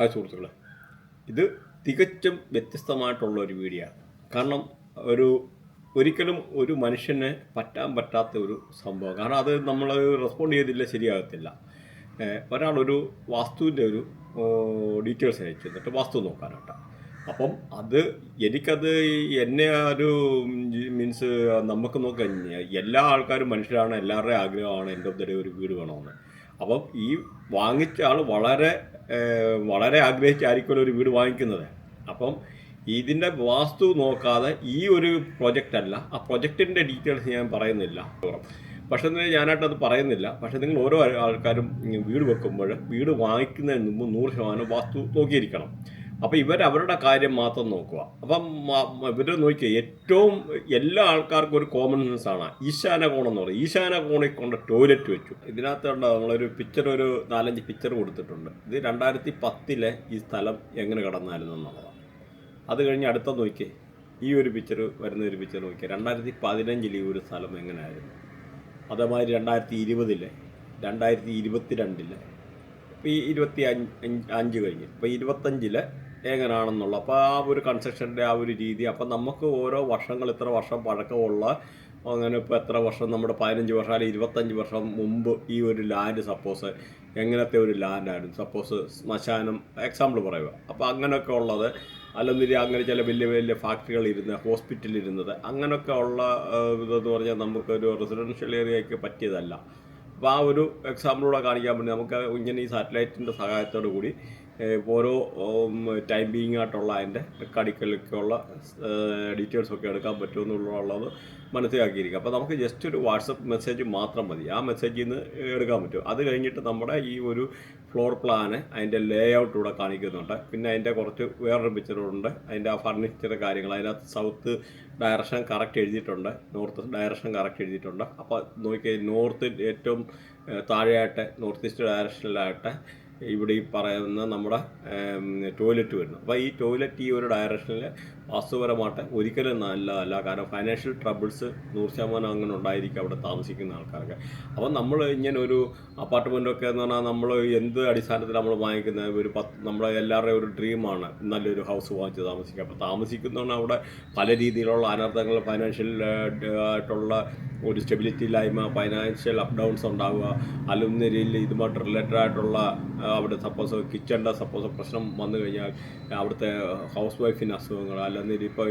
ആ സുഹൃത്തുക്കളെ. ഇത് തികച്ചും വ്യത്യസ്തമായിട്ടുള്ള ഒരു വീഡിയോ കാരണം ഒരു ഒരിക്കലും ഒരു മനുഷ്യന് പറ്റാൻ പറ്റാത്ത ഒരു സംഭവം. കാരണം അത് നമ്മൾ റെസ്പോണ്ട് ചെയ്തില്ല ശരിയാകത്തില്ല. ഒരാളൊരു വാസ്തുവിന്റെ ഒരു ഡീറ്റെയിൽസ് അയച്ചു. എന്നിട്ട് വാസ്തു നോക്കാനായിട്ട് അപ്പം അത് എനിക്കത് എന്നെ ഒരു മീൻസ് നമുക്ക് നോക്കാൻ എല്ലാ ആൾക്കാരും മനുഷ്യരാണ് എല്ലാവരുടെയും ആഗ്രഹമാണ് എന്റെ ഒരു വീട് വേണമെന്ന്. അപ്പം ഈ വാങ്ങിച്ച ആൾ വളരെ വളരെ ആഗ്രഹിച്ചായിരിക്കുമല്ലോ ഒരു വീട് വാങ്ങിക്കുന്നത്. അപ്പം ഇതിന്റെ വാസ്തു നോക്കാതെ ഈ ഒരു പ്രൊജക്റ്റ് അല്ല. ആ പ്രൊജക്റ്റിന്റെ ഡീറ്റെയിൽസ് ഞാൻ പറയുന്നില്ല. പക്ഷേ ഞാനായിട്ടത് പറയുന്നില്ല. പക്ഷേ നിങ്ങൾ ഓരോ ആൾക്കാരും വീട് വെക്കുമ്പോൾ വീട് വാങ്ങിക്കുന്നതിന് മുമ്പ് നൂറ് ശതമാനം വാസ്തു നോക്കിയിരിക്കണം. അപ്പോൾ ഇവർ അവരുടെ കാര്യം മാത്രം നോക്കുക. അപ്പം ഇവർ നോക്കിയ ഏറ്റവും എല്ലാ ആൾക്കാർക്കും ഒരു കോമൺ സെൻസ് ആണ്. ഈശാന കോണം എന്ന് പറയും. ഈശാന കോണിൽ കൊണ്ട് ടോയ്ലറ്റ് വെച്ചു. ഇതിനകത്തുണ്ട് നമ്മളൊരു പിക്ചർ ഒരു നാലഞ്ച് പിക്ചർ കൊടുത്തിട്ടുണ്ട്. ഇത് രണ്ടായിരത്തി പത്തിലെ ഈ സ്ഥലം എങ്ങനെ കടന്നായിരുന്നു എന്നുള്ളതാണ്. അത് കഴിഞ്ഞ് അടുത്ത നോക്കി ഈ ഒരു പിക്ചർ വരുന്ന ഒരു പിക്ചർ നോക്കി രണ്ടായിരത്തി പതിനഞ്ചിൽ ഈ ഒരു സ്ഥലം എങ്ങനെയായിരുന്നു? അതേമാതിരി രണ്ടായിരത്തി ഇരുപതിലെ രണ്ടായിരത്തി ഇരുപത്തി രണ്ടിലെ ഈ ഇരുപത്തി അഞ്ച് അഞ്ച് കഴിഞ്ഞ് ഇപ്പോൾ ഇരുപത്തഞ്ചിൽ എങ്ങനെയാണെന്നുള്ള അപ്പോൾ ആ ഒരു കൺസ്ട്രക്ഷന്റെ ആ ഒരു രീതി അപ്പം നമുക്ക് ഓരോ വർഷങ്ങൾ ഇത്ര വർഷം പഴക്കമുള്ള അങ്ങനെ ഇപ്പോൾ എത്ര വർഷം നമ്മുടെ പതിനഞ്ച് വർഷം അല്ലെങ്കിൽ ഇരുപത്തഞ്ച് വർഷം മുമ്പ് ഈ ഒരു ലാൻഡ് സപ്പോസ് എങ്ങനത്തെ ഒരു ലാൻഡായിരുന്നു സപ്പോസ് ശ്മശാനം എക്സാമ്പിൾ പറയുക. അപ്പോൾ അങ്ങനെയൊക്കെ ഉള്ളത് അല്ലെങ്കിൽ അങ്ങനെ ചില വലിയ വലിയ ഫാക്ടറികൾ ഇരുന്ന് ഹോസ്പിറ്റലിൽ ഇരുന്നത് അങ്ങനെയൊക്കെ ഉള്ള ഇതെന്ന് പറഞ്ഞാൽ നമുക്കൊരു റെസിഡൻഷ്യൽ ഏരിയയ്ക്ക് പറ്റിയതല്ല. അപ്പോൾ ആ ഒരു എക്സാമ്പിളൂടെ കാണിക്കാൻ വേണ്ടി നമുക്ക് ഇങ്ങനെ ഈ സാറ്റലൈറ്റിന്റെ സഹായത്തോടു കൂടി ഓരോ ടൈം ബീങ് ആയിട്ടുള്ള അതിന്റെ കടിക്കലൊക്കെയുള്ള ഡീറ്റെയിൽസ് ഒക്കെ എടുക്കാൻ പറ്റുമെന്നുള്ളത് മനസ്സിലാക്കിയിരിക്കുക. അപ്പോൾ നമുക്ക് ജസ്റ്റ് ഒരു വാട്സപ്പ് മെസ്സേജ് മാത്രം മതി. ആ മെസ്സേജിൽ നിന്ന് എടുക്കാൻ പറ്റും. അത് കഴിഞ്ഞിട്ട് നമ്മുടെ ഈ ഒരു ഫ്ലോർ പ്ലാന് അതിന്റെ ലേ ഔട്ട് ഇവിടെ കാണിക്കുന്നുണ്ട്. പിന്നെ അതിന്റെ കുറച്ച് വേറൊരു പിക്ചറുണ്ട് അതിന്റെ ആ ഫർണിച്ചർ കാര്യങ്ങൾ അതിനകത്ത് സൗത്ത് ഡയറക്ഷൻ കറക്റ്റ് എഴുതിയിട്ടുണ്ട്. നോർത്ത് ഡയറക്ഷൻ കറക്റ്റ് എഴുതിയിട്ടുണ്ട്. അപ്പോൾ നോക്കിയാൽ നോർത്ത് ഏറ്റവും താഴെയായിട്ട് നോർത്ത് ഈസ്റ്റ് ഡയറക്ഷനിലായിട്ട് ഇവിടെ ഈ പറയുന്ന നമ്മുടെ ടോയ്ലറ്റ് വരുന്നു. അപ്പോൾ ഈ ടോയ്ലറ്റ് ഈ ഒരു ഡയറക്ഷനിൽ വാസ്തുപരമായിട്ട് ഒരിക്കലും നല്ലതല്ല. കാരണം ഫൈനാൻഷ്യൽ ട്രബിൾസ് നൂറ് ശതമാനം അങ്ങനെ ഉണ്ടായിരിക്കും അവിടെ താമസിക്കുന്ന ആൾക്കാർക്ക് അപ്പോൾ നമ്മൾ ഇങ്ങനെ ഒരു അപ്പാർട്ട്മെന്റൊക്കെ എന്ന് പറഞ്ഞാൽ നമ്മൾ എന്ത് അടിസ്ഥാനത്തിൽ നമ്മൾ വാങ്ങിക്കുന്നത് ഒരു പത്ത് നമ്മുടെ എല്ലാവരുടെയും ഒരു ഡ്രീമാണ് നല്ലൊരു ഹൗസ് വാങ്ങിച്ച് താമസിക്കുക അപ്പോൾ താമസിക്കുന്നതുകൊണ്ട് അവിടെ പല രീതിയിലുള്ള അനർത്ഥങ്ങൾ ഫൈനാൻഷ്യൽ ആയിട്ടുള്ള ഒരു സ്റ്റെബിലിറ്റി ഇല്ലായ്മ ഫൈനാൻഷ്യൽ അപ്പ് ഡൗൺസ് ഉണ്ടാവുക അലുമിനിയിൽ ഇതുമായിട്ട് റിലേറ്റഡ് ആയിട്ടുള്ള അവിടെ സപ്പോസ് കിച്ചണിന്റെ സപ്പോസ് പ്രശ്നം വന്നു കഴിഞ്ഞാൽ അവിടുത്തെ ഹൗസ് വൈഫിന് അസുഖങ്ങൾ അല്ലെങ്കിൽ ഇപ്പോൾ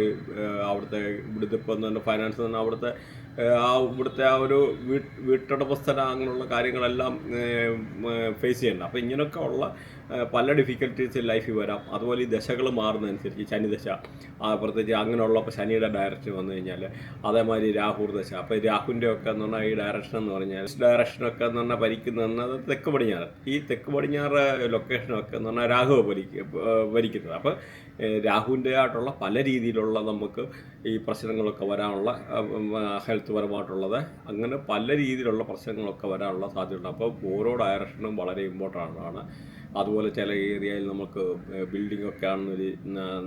അവിടുത്തെ ഇവിടുത്തെ ഇപ്പം തന്നെ ഫൈനാൻസ് തന്നെ അവിടുത്തെ ആ, ഇവിടുത്തെ ആ ഒരു വീട്ട് വീട്ടുടമസ്ഥന അങ്ങനെയുള്ള കാര്യങ്ങളെല്ലാം ഫേസ് ചെയ്യേണ്ട അപ്പോൾ ഇങ്ങനെയൊക്കെ ഉള്ള പല ഡിഫിക്കൽട്ടീസ് ലൈഫിൽ വരാം. അതുപോലെ ഈ ദശകൾ മാറുന്നതനുസരിച്ച് ശനി ദശ ആ, പ്രത്യേകിച്ച് അങ്ങനെയുള്ള ഇപ്പോൾ ശനിയുടെ ഡയറക്ഷൻ വന്നു കഴിഞ്ഞാൽ അതേമാതിരി രാഹുർ ദശ. അപ്പോൾ രാഹുവിന്റെ ഒക്കെ എന്ന് പറഞ്ഞാൽ ഈ ഡയറക്ഷൻ എന്ന് പറഞ്ഞാൽ ഡയറക്ഷനൊക്കെ എന്ന് പറഞ്ഞാൽ ഭരിക്കുന്നതെന്ന് അത് തെക്ക് പടിഞ്ഞാറ്. ഈ തെക്ക് പടിഞ്ഞാറ് ലൊക്കേഷനൊക്കെ എന്ന് പറഞ്ഞാൽ രാഹു ഭരിക്ക ഭരിക്കുന്നത്. അപ്പോൾ രാഹുവിന്റെ ആയിട്ടുള്ള പല രീതിയിലുള്ള നമുക്ക് ഈ പ്രശ്നങ്ങളൊക്കെ വരാനുള്ള ഹെൽത്ത് പരമായിട്ടുള്ളത് അങ്ങനെ പല രീതിയിലുള്ള പ്രശ്നങ്ങളൊക്കെ വരാനുള്ള സാധ്യതയുണ്ട്. അപ്പോൾ ഓരോ ഡയറക്ഷനും വളരെ ഇമ്പോർട്ടന്റ് ആണ്. അതുപോലെ ചില ഏരിയയിൽ നമുക്ക് ബിൽഡിംഗ് ഒക്കെ ആണെന്നൊരു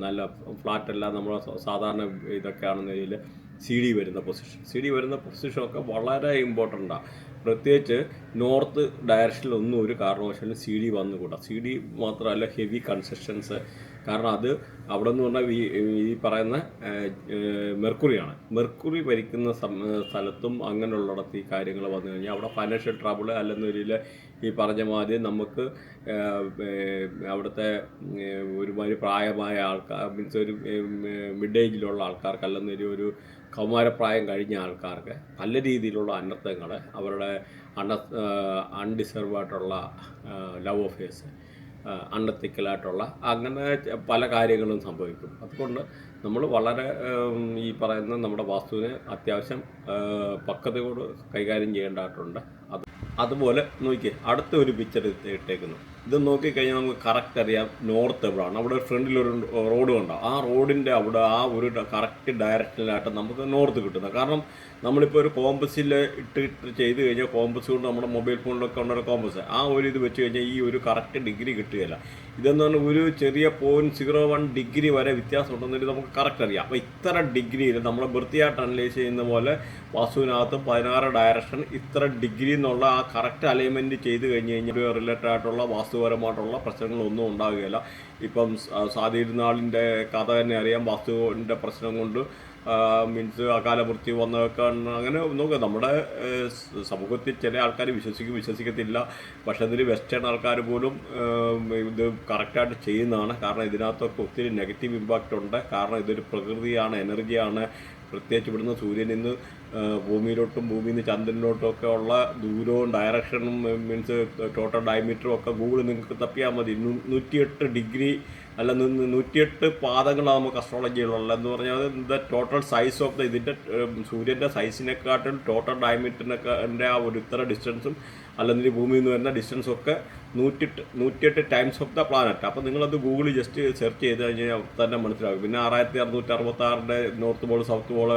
നല്ല ഫ്ലാറ്റ് അല്ല നമ്മൾ സാധാരണ ഇതൊക്കെ ആണെന്നതിൽ സി ഡി വരുന്ന പൊസിഷൻ സി ഡി വരുന്ന പൊസിഷനൊക്കെ വളരെ ഇമ്പോർട്ടന്റാണ് പ്രത്യേകിച്ച് നോർത്ത് ഡയറക്ഷനിൽ ഒന്നും ഒരു കാരണവശാലും സി ഡി വന്നുകൂടാ. സി ഡി മാത്രമല്ല ഹെവി കൺസ്ട്രക്ഷൻസ് കാരണം അത് അവിടെ നിന്ന് പറഞ്ഞാൽ ഈ പറയുന്ന മെർക്കുറിയാണ്. മെർക്കുറി ഭരിക്കുന്ന സ്ഥലത്തും അങ്ങനെയുള്ളിടത്ത് ഈ കാര്യങ്ങൾ വന്നു കഴിഞ്ഞാൽ അവിടെ ഫൈനാൻഷ്യൽ ട്രബിൾ രീതിയിൽ ഈ പറഞ്ഞ മാതിരി നമുക്ക് അവിടുത്തെ ഒരുമാതിരി പ്രായമായ ആൾക്കാർ മീൻസ് ഒരു മിഡ് ഏജിലുള്ള ആൾക്കാർക്ക് അല്ലെന്നൊരു ഒരു കൗമാരപ്രായം കഴിഞ്ഞ ആൾക്കാർക്ക് നല്ല രീതിയിലുള്ള അനർത്ഥങ്ങൾ അവരുടെ അണ അൺഡിസേർവ് ആയിട്ടുള്ള ലവ് അഫേഴ്സ് അണ്ണത്തിക്കലായിട്ടുള്ള അങ്ങനെ പല കാര്യങ്ങളും സംഭവിക്കും. അതുകൊണ്ട് നമ്മൾ വളരെ ഈ പറയുന്ന നമ്മുടെ വാസ്തുവിനെ അത്യാവശ്യം പക്വതയോട് കൈകാര്യം ചെയ്യേണ്ടതായിട്ടുണ്ട്. അത് അതുപോലെ നോക്കിയേ അടുത്ത ഒരു പിക്ചർ ഇട്ടേക്കുന്നു. ഇത് നോക്കിക്കഴിഞ്ഞാൽ നമുക്ക് കറക്റ്റ് അറിയാം നോർത്ത് എവിടെയാണ് അവിടെ ഫ്രണ്ടിൽ ഒരു റോഡ് ഉണ്ടാവും ആ റോഡിന്റെ അവിടെ ആ ഒരു കറക്റ്റ് ഡയറക്ഷനിലായിട്ട് നമുക്ക് നോർത്ത് കിട്ടുന്നത് കാരണം നമ്മളിപ്പോൾ ഒരു കോമ്പസിൽ ഇട്ട് ഇട്ട് ചെയ്ത് കഴിഞ്ഞാൽ കോമ്പസ് കൊണ്ട് നമ്മുടെ മൊബൈൽ ഫോണിലൊക്കെ ഉണ്ടൊരു കോമ്പസ് ആ ഒരു ഇത് വെച്ച് കഴിഞ്ഞാൽ ഈ ഒരു കറക്റ്റ് ഡിഗ്രി കിട്ടുകയില്ല. ഇതെന്ന് പറഞ്ഞാൽ ഒരു ചെറിയ പോയിന്റ് സീറോ വൺ ഡിഗ്രി വരെ വ്യത്യാസം ഉണ്ടെന്നൊരു നമുക്ക് കറക്റ്റ് അറിയാം. അപ്പോൾ ഇത്ര ഡിഗ്രിയിൽ നമ്മൾ വൃത്തിയായിട്ട് അനലൈസ് ചെയ്യുന്ന പോലെ വസുവിനകത്ത് പതിനാറ് ഡയറക്ഷൻ ഇത്ര ഡിഗ്രി എന്നുള്ള ആ കറക്റ്റ് അലൈൻമെന്റ് ചെയ്ത് കഴിഞ്ഞ് കഴിഞ്ഞാൽ റിലേറ്റഡ് ആയിട്ടുള്ള വാസ്തുപരമായിട്ടുള്ള പ്രശ്നങ്ങളൊന്നും ഉണ്ടാവുകയില്ല. ഇപ്പം സാധിരുന്നാളിന്റെ കഥ തന്നെ അറിയാം. വാസ്തുവിന്റെ പ്രശ്നം കൊണ്ട് മീൻസ് അകാലമൃത്യു വന്നതൊക്കെ അങ്ങനെ നോക്കുക നമ്മുടെ സമൂഹത്തിൽ ചില ആൾക്കാർ വിശ്വസിക്കും വിശ്വസിക്കത്തില്ല. പക്ഷേ അതിൽ വെസ്റ്റേൺ ആൾക്കാർ പോലും ഇത് കറക്റ്റായിട്ട് ചെയ്യുന്നതാണ്. കാരണം ഇതിനകത്തൊക്കെ ഒത്തിരി നെഗറ്റീവ് ഇമ്പാക്റ്റ് ഉണ്ട്. കാരണം ഇതൊരു പ്രകൃതിയാണ് എനർജിയാണ് പ്രത്യേകിച്ച് ഇവിടുന്ന് സൂര്യനിൽ നിന്ന് ഭൂമിയിലോട്ടും ഭൂമിയിൽ നിന്ന് ചന്ദ്രനിലോട്ടും ഒക്കെ ഉള്ള ദൂരവും ഡയറക്ഷനും മീൻസ് ടോട്ടൽ ഡയമീറ്ററും ഒക്കെ ഗൂഗിൾ നിങ്ങൾക്ക് തപ്പിയാൽ മതി. നൂറ്റിയെട്ട് ഡിഗ്രി അല്ല നൂറ്റിയെട്ട് പാദങ്ങളാണ് നമുക്ക് അസ്ട്രോളജിയിലുള്ള എന്ന് പറഞ്ഞാൽ the total size of the ഇതിന്റെ സൂര്യന്റെ സൈസിനെക്കാട്ടും ടോട്ടൽ ഡയമീറ്ററിനൊക്കെ ആ ഒരു ഇത്ര ഡിസ്റ്റൻസും അല്ലെങ്കിൽ ഭൂമിയിൽ നിന്ന് വരുന്ന ഡിസ്റ്റൻസും ഒക്കെ നൂറ്റിയെട്ട് നൂറ്റിയെട്ട് ടൈംസ് ഓഫ് ദ പ്ലാനറ്റ് അപ്പോൾ നിങ്ങളത് ഗൂഗിളിൽ ജസ്റ്റ് സെർച്ച് ചെയ്ത് കഴിഞ്ഞാൽ തന്നെ മനസ്സിലാകും. പിന്നെ ആറായിരത്തി അറുന്നൂറ്റി അറുപത്തി ആറിന്റെ north pole south pole